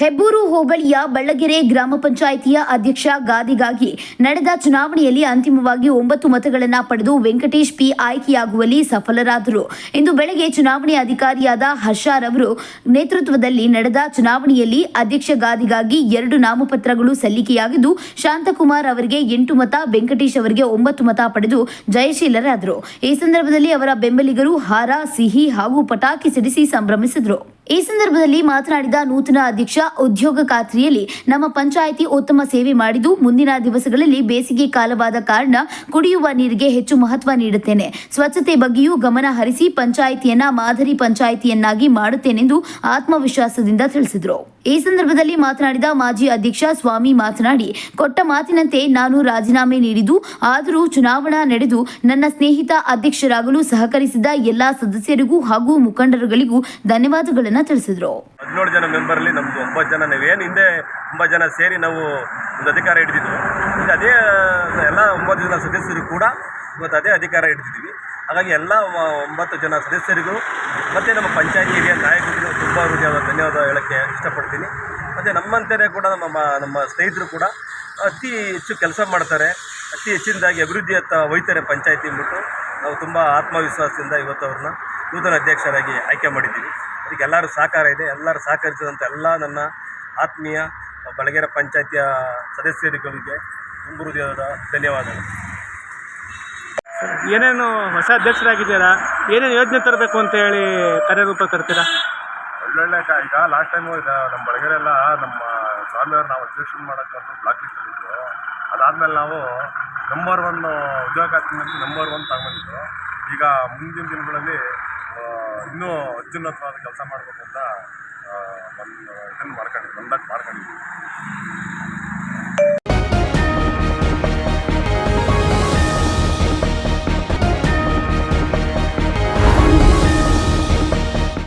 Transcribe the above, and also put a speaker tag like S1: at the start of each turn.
S1: ಹೆಬ್ಬೂರು ಹೋಬಳಿಯ ಬಳ್ಳಗೆರೆ ಗ್ರಾಮ ಪಂಚಾಯಿತಿಯ ಅಧ್ಯಕ್ಷ ಗಾದಿಗಾಗಿ ನಡೆದ ಚುನಾವಣೆಯಲ್ಲಿ ಅಂತಿಮವಾಗಿ ಒಂಬತ್ತು ಮತಗಳನ್ನು ಪಡೆದು ವೆಂಕಟೇಶ್ ಪಿ ಆಯ್ಕೆಯಾಗುವಲ್ಲಿ ಸಫಲರಾದರು. ಇಂದು ಬೆಳಗ್ಗೆ ಚುನಾವಣೆ ಅಧಿಕಾರಿಯಾದ ಅವರು ನೇತೃತ್ವದಲ್ಲಿ ನಡೆದ ಚುನಾವಣೆಯಲ್ಲಿ ಅಧ್ಯಕ್ಷ ಗಾದಿಗಾಗಿ ಎರಡು ನಾಮಪತ್ರಗಳು ಸಲ್ಲಿಕೆಯಾಗಿದ್ದು, ಶಾಂತಕುಮಾರ್ ಅವರಿಗೆ ಎಂಟು ಮತ, ವೆಂಕಟೇಶ್ ಅವರಿಗೆ ಒಂಬತ್ತು ಮತ ಪಡೆದು ಜಯಶೀಲರಾದರು. ಈ ಸಂದರ್ಭದಲ್ಲಿ ಅವರ ಬೆಂಬಲಿಗರು ಹಾರ, ಸಿಹಿ ಹಾಗೂ ಪಟಾಕಿ ಸಿಡಿಸಿ ಸಂಭ್ರಮಿಸಿದರು. ಈ ಸಂದರ್ಭದಲ್ಲಿ ಮಾತನಾಡಿದ ನೂತನ ಅಧ್ಯಕ್ಷ ಉದ್ಯೋಗ ಖಾತ್ರಿಯಲ್ಲಿ ನಮ್ಮ ಪಂಚಾಯಿತಿ ಉತ್ತಮ ಸೇವೆ ಮಾಡಿದ್ದು ಮುಂದಿನ ದಿವಸಗಳಲ್ಲಿ ಬೇಸಿಗೆ ಕಾಲವಾದ ಕಾರಣ ಕುಡಿಯುವ ನೀರಿಗೆ ಹೆಚ್ಚು ಮಹತ್ವ ನೀಡುತ್ತೇನೆ. ಸ್ವಚ್ಛತೆ ಬಗ್ಗೆಯೂ ಗಮನ ಹರಿಸಿ ಪಂಚಾಯಿತಿಯನ್ನ ಮಾದರಿ ಪಂಚಾಯಿತಿಯನ್ನಾಗಿ ಮಾಡುತ್ತೇನೆಂದು ಆತ್ಮವಿಶ್ವಾಸದಿಂದ ತಿಳಿಸಿದರು. ಈ ಸಂದರ್ಭದಲ್ಲಿ ಮಾತನಾಡಿದ ಮಾಜಿ ಅಧ್ಯಕ್ಷ ಸ್ವಾಮಿ ಮಾತನಾಡಿ, ಕೊಟ್ಟ ಮಾತಿನಂತೆ ನಾನು ರಾಜೀನಾಮೆ ನೀಡಿದ್ದು, ಆದರೂ ಚುನಾವಣಾ ನಡೆದು ನನ್ನ ಸ್ನೇಹಿತ ಅಧ್ಯಕ್ಷರಾಗಲು ಸಹಕರಿಸಿದ ಎಲ್ಲಾ ಸದಸ್ಯರಿಗೂ ಹಾಗೂ ಮುಖಂಡರುಗಳಿಗೂ ಧನ್ಯವಾದಗಳನ್ನು ತಿಳಿಸಿದರು.
S2: ಹದಿನೇಳು ಜನ ಮೆಂಬರಲ್ಲಿ ನಮ್ದು ಒಂಬತ್ತು ಜನ ಏನು ಹಿಂದೆ ಒಂಬತ್ತು ಜನ ಸೇರಿ ನಾವು ಒಂದು ಅಧಿಕಾರ ಹಿಡಿದಿದ್ವಿ. ಈಗ ಅದೇ ಎಲ್ಲ ಒಂಬತ್ತು ಜನ ಸದಸ್ಯರು ಕೂಡ ಇವತ್ತು ಅದೇ ಅಧಿಕಾರ ಹಿಡಿದಿದ್ವಿ ಹಾಗಾಗಿ ಎಲ್ಲ ಒಂಬತ್ತು ಜನ ಸದಸ್ಯರಿಗೂ ಮತ್ತು ನಮ್ಮ ಪಂಚಾಯತಿ ಹಿರಿಯ ನಾಯಕರಿಗೂ ತುಂಬ ಹೃದಯವಾದ ಧನ್ಯವಾದ ಹೇಳೋಕ್ಕೆ ಇಷ್ಟಪಡ್ತೀನಿ. ಮತ್ತು ನಮ್ಮಂತೆಯೇ ಕೂಡ ನಮ್ಮ ನಮ್ಮ ಸ್ನೇಹಿತರು ಕೂಡ ಅತಿ ಹೆಚ್ಚು ಕೆಲಸ ಮಾಡ್ತಾರೆ. ಅತಿ ಹೆಚ್ಚಿನದಾಗಿ ಅಭಿವೃದ್ಧಿಯತ್ತ ಒಯ್ತಾರೆ ಪಂಚಾಯತಿ ಅಂದ್ಬಿಟ್ಟು ನಾವು ತುಂಬ ಆತ್ಮವಿಶ್ವಾಸದಿಂದ ಇವತ್ತು ಅವ್ರನ್ನ ನೂತನ ಅಧ್ಯಕ್ಷರಾಗಿ ಆಯ್ಕೆ ಮಾಡಿದ್ದೀವಿ. ಅದಕ್ಕೆ ಎಲ್ಲರೂ ಸಹಕಾರ ಇದೆ ಎಲ್ಲರೂ ಸಹಕರಿಸಿದಂಥ ಎಲ್ಲ ನನ್ನ ಆತ್ಮೀಯ ಬಳಗೇರ ಪಂಚಾಯತಿಯ ಸದಸ್ಯರುಗಳಿಗೆ ತುಂಬ ಹೃದಯದ ಧನ್ಯವಾದಗಳು.
S3: ಏನೇನು ಹೊಸ ಅಧ್ಯಕ್ಷರಾಗಿದ್ದೀರಾ? ಏನೇನು ಯೋಜನೆ ತರಬೇಕು ಅಂತ ಹೇಳಿ ಕಾರ್ಯರೂಪ ತರ್ತೀರಾ?
S4: ಒಳ್ಳೊಳ್ಳೆ ಈಗ ಲಾಸ್ಟ್ ಟೈಮು ಇದು ನಮ್ಮ ಬಳಗರೆಲ್ಲ ನಮ್ಮ ಸ್ವಾಮಿಯವ್ರು ನಾವು ಅಧ್ಯಕ್ಷರು ಮಾಡೋಕ್ಕೆ ಬಂದು ಬ್ಲಾಕ್ ಲಿಸ್ಟಲ್ಲಿದ್ದು ಅದಾದಮೇಲೆ ನಾವು ನಂಬರ್ ಒನ್ ಉದ್ಯೋಗ ಖಾತ್ರಿನಲ್ಲಿ ನಂಬರ್ ಒನ್ ತಗೊಂಡಿದ್ದು ಈಗ ಮುಂದಿನ ದಿನಗಳಲ್ಲಿ ಇನ್ನೂ ಅತ್ಯುನ್ನತವಾದ ಕೆಲಸ ಮಾಡಬೇಕು ಅಂತ ಒಂದು ಇದನ್ನು ಮಾಡ್ಕೊಂಡಿದ್ದೀನಿ ಒಂದಾಗಿ ಮಾಡ್ಕೊಂಡಿದ್ದೀನಿ